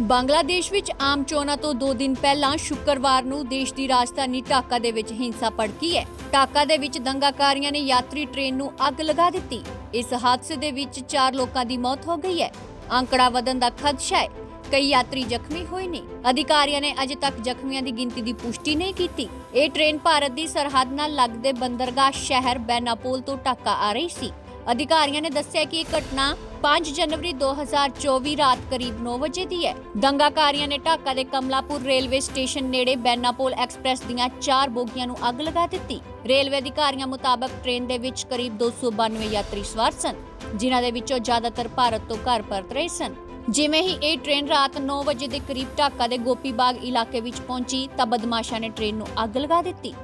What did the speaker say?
ਬੰਗਲਾਦੇਸ਼ ਵਿੱਚ ਆਮ ਚੋਣਾਂ ਤੋਂ 2 ਦਿਨ ਪਹਿਲਾਂ ਸ਼ੁੱਕਰਵਾਰ ਨੂੰ ਦੇਸ਼ ਦੀ ਰਾਜਧਾਨੀ ਢਾਕਾ ਦੇ ਵਿੱਚ ਹਿੰਸਾ ਭੜਕੀ ਹੈ। ਢਾਕਾ ਦੇ ਵਿੱਚ ਦੰਗਾਕਾਰੀਆਂ ਨੇ ਯਾਤਰੀ ਟ੍ਰੇਨ ਨੂੰ ਅੱਗ ਲਗਾ ਦਿੱਤੀ। ਇਸ ਹਾਦਸੇ ਦੇ ਵਿੱਚ 4 ਲੋਕਾਂ ਦੀ ਮੌਤ ਹੋ ਗਈ ਹੈ। ਅੰਕੜਾ ਵਧਣ ਦਾ ਖਦਸ਼ਾ ਹੈ। ਕਈ ਯਾਤਰੀ ਜ਼ਖਮੀ ਹੋਏ ਨੇ। ਅਧਿਕਾਰੀਆਂ ਨੇ ਅਜੇ ਤੱਕ ਜ਼ਖਮੀਆਂ ਦੀ ਗਿਣਤੀ ਦੀ ਪੁਸ਼ਟੀ ਨਹੀਂ ਕੀਤੀ। ਇਹ ਟ੍ਰੇਨ ਭਾਰਤ ਦੀ ਸਰਹੱਦ ਨਾਲ ਲੱਗਦੇ ਬੰਦਰਗਾਹ ਸ਼ਹਿਰ ਬੈਨਾਪੋਲ ਤੋਂ ਢਾਕਾ ਆ ਰਹੀ ਸੀ। ਅਧਿਕਾਰੀਆਂ ਨੇ ਦੱਸਿਆ ਕਿ ਇਹ ਘਟਨਾ 5 ਜਨਵਰੀ 2024 ਰਾਤ ਕਰੀਬ 9 ਵਜੇ ਦੀ ਹੈ। ਦੰਗਾਕਾਰੀਆਂ ਨੇ ਢਾਕਾ ਦੇ ਕਮਲਾਪੁਰ ਰੇਲਵੇ ਸਟੇਸ਼ਨ ਨੇੜੇ ਬੈਨਾਪੋਲ ਐਕਸਪ੍ਰੈਸ ਦੀਆਂ 4 ਬੋਗੀਆਂ ਨੂੰ ਅੱਗ ਲਗਾ ਦਿੱਤੀ। ਰੇਲਵੇ ਅਧਿਕਾਰੀਆਂ ਮੁਤਾਬਕ ਟ੍ਰੇਨ ਦੇ ਵਿੱਚ ਕਰੀਬ 292 ਯਾਤਰੀ ਸਵਾਰ ਸਨ, ਜਿਨ੍ਹਾਂ ਦੇ ਵਿੱਚੋਂ ਜ਼ਿਆਦਾਤਰ ਭਾਰਤ ਤੋਂ ਘਰ ਪਰਤ ਰਹੇ ਸਨ। ਜਿਵੇਂ ਹੀ ਇਹ ਟ੍ਰੇਨ ਰਾਤ 9 ਵਜੇ ਦੇ ਕਰੀਬ ਢਾਕਾ ਦੇ ਗੋਪੀ ਬਾਗ ਇਲਾਕੇ ਵਿੱਚ ਪਹੁੰਚੀ ਤਾਂ ਬਦਮਾਸ਼ਾਂ ਨੇ ਟ੍ਰੇਨ ਨੂੰ ਅੱਗ ਲਗਾ ਦਿੱਤੀ।